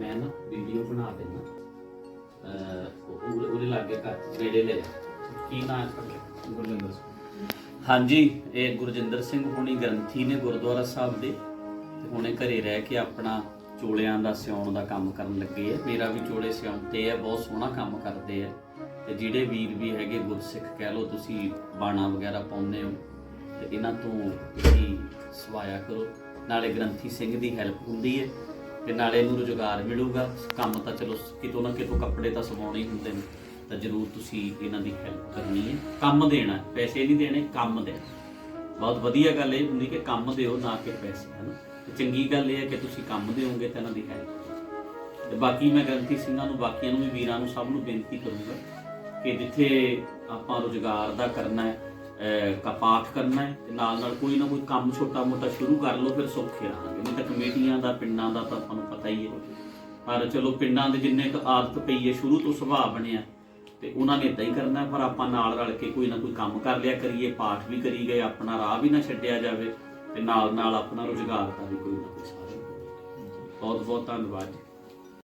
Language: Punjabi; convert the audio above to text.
ਮੈਂ ਨਾ ਵੀਡੀਓ ਬਣਾ ਦੇਣਾ ਅਹ ਉਹ- ਉਹਦੇ ਲਾਗੇ ਘਰ ਨੇੜੇ ਲੈ ਕੀ ਨਾਂ ਹੈ ਤੁਹਾਡਾ? ਗੁਰਜਿੰਦਰ ਸਿੰਘ। ਹਾਂਜੀ ਇਹ ਗੁਰਜਿੰਦਰ ਸਿੰਘ ਹੁਣੀ ਗ੍ਰੰਥੀ ਨੇ ਗੁਰਦੁਆਰਾ ਸਾਹਿਬ ਦੇ। ਤੇ ਹੁਣੇ ਘਰੇ ਰਹਿ ਕੇ ਆਪਣਾ ਚੋਲਿਆਂ ਦਾ ਸਿਉਣ ਦਾ ਕੰਮ ਕਰਨ ਲੱਗੇ ਆ। ਮੇਰਾ ਵੀ ਚੋਲੇ ਸਿਉਂਤੇ ਆ ਬਹੁਤ ਸੋਹਣਾ ਕੰਮ ਕਰਦੇ ਆ। ਤੇ ਜਿਹੜੇ ਵੀਰ ਵੀ ਹੈਗੇ ਗੁਰਸਿੱਖ ਕਹਿ ਲਓ ਤੁਸੀਂ ਬਾਣਾ ਵਗੈਰਾ ਪਾਉਂਦੇ ਹੋ ਤੇ ਇਹਨਾਂ ਤੋਂ ਤੁਸੀਂ ਸਵਾਇਆ ਕਰੋ। ਨਾਲੇ ਗ੍ਰੰਥੀ ਸਿੰਘ ਦੀ ਹੈਲਪ ਹੁੰਦੀ ਹੈ। ਤੇ ਨਾਲੇ ਇਹਨੂੰ ਰੁਜ਼ਗਾਰ ਮਿਲੂਗਾ। ਕੰਮ ਤਾਂ ਚਲੋ ਕਿਤੋਂ ਨਾ ਕਿਤੋਂ ਕੱਪੜੇ ਤਾਂ ਸਵਾਉਣੇ ਹੀ ਹੁੰਦੇ ਨੇ। ਤਾਂ ਜ਼ਰੂਰ ਤੁਸੀਂ ਇਹਨਾਂ ਦੀ ਹੈਲਪ ਕਰਨੀ ਹੈ। ਕੰਮ ਦੇਣਾ, ਪੈਸੇ ਨਹੀਂ ਦੇਣੇ, ਕੰਮ ਦੇਣਾ। ਬਹੁਤ ਵਧੀਆ ਗੱਲ ਇਹ ਹੁੰਦੀ ਕਿ ਕੰਮ ਦਿਓ ਨਾ ਕਿ ਪੈਸੇ, ਹਨ? ਤੇ ਚੰਗੀ ਗੱਲ ਇਹ ਹੈ ਕਿ ਤੁਸੀਂ ਕੰਮ ਦਿਓਗੇ ਤਾਂ ਇਹਨਾਂ ਦੀ ਹੈਲਪ ਤੇ ਬਾਕੀ ਮੈਂ ਗ੍ਰੰਥੀ ਸਿੰਘਾਂ ਨੂੰ, ਬਾਕੀਆਂ ਨੂੰ ਵੀ ਵੀਰਾਂ ਨੂੰ ਸਭ ਨੂੰ ਬੇਨਤੀ ਕਰੂੰਗਾ ਕਿ ਜਿੱਥੇ ਆਪਾਂ ਰੁਜ਼ਗਾਰ ਦਾ ਕਰਨਾ ਹੈ ਕਪਾਠ ਕਰਨਾ ਹੈ ਤੇ ਨਾਲ ਨਾਲ ਕੋਈ ਨਾ ਕੋਈ ਕੰਮ ਛੋਟਾ ਮੋਟਾ ਸ਼ੁਰੂ ਕਰ ਲਓ, ਫਿਰ ਸੌਖੇ ਰਹਾਂਗੇ। ਨਹੀਂ ਤਾਂ ਕਮੇਟੀਆਂ ਦਾ, ਪਿੰਡਾਂ ਦਾ ਤਾਂ ਤੁਹਾਨੂੰ ਪਤਾ ਹੀ ਹੈ। ਪਰ ਚਲੋ ਪਿੰਡਾਂ ਦੇ ਜਿੰਨੇ ਕੁ ਆਦਤ ਪਈ ਹੈ, ਸ਼ੁਰੂ ਤੋਂ ਸੁਭਾਅ ਬਣਿਆ, ਤੇ ਉਹਨਾਂ ਨੇ ਇਦਾਂ ਹੀ ਕਰਨਾ ਪਰ ਆਪਾਂ ਨਾਲ ਰਲ ਕੇ ਕੋਈ ਨਾ ਕੋਈ ਕੰਮ ਕਰ ਲਿਆ ਕਰੀਏ, ਪਾਠ ਵੀ ਕਰੀ ਗਏ, ਆਪਣਾ ਰਾਹ ਵੀ ਨਾ ਛੱਡਿਆ ਜਾਵੇ, ਤੇ ਨਾਲ ਨਾਲ ਆਪਣਾ ਰੁਜ਼ਗਾਰ ਦਾ ਵੀ ਕੋਈ ਨਾ ਕੋਈ ਸਾਧਨ ਬਹੁਤ ਬਹੁਤ ਧੰਨਵਾਦ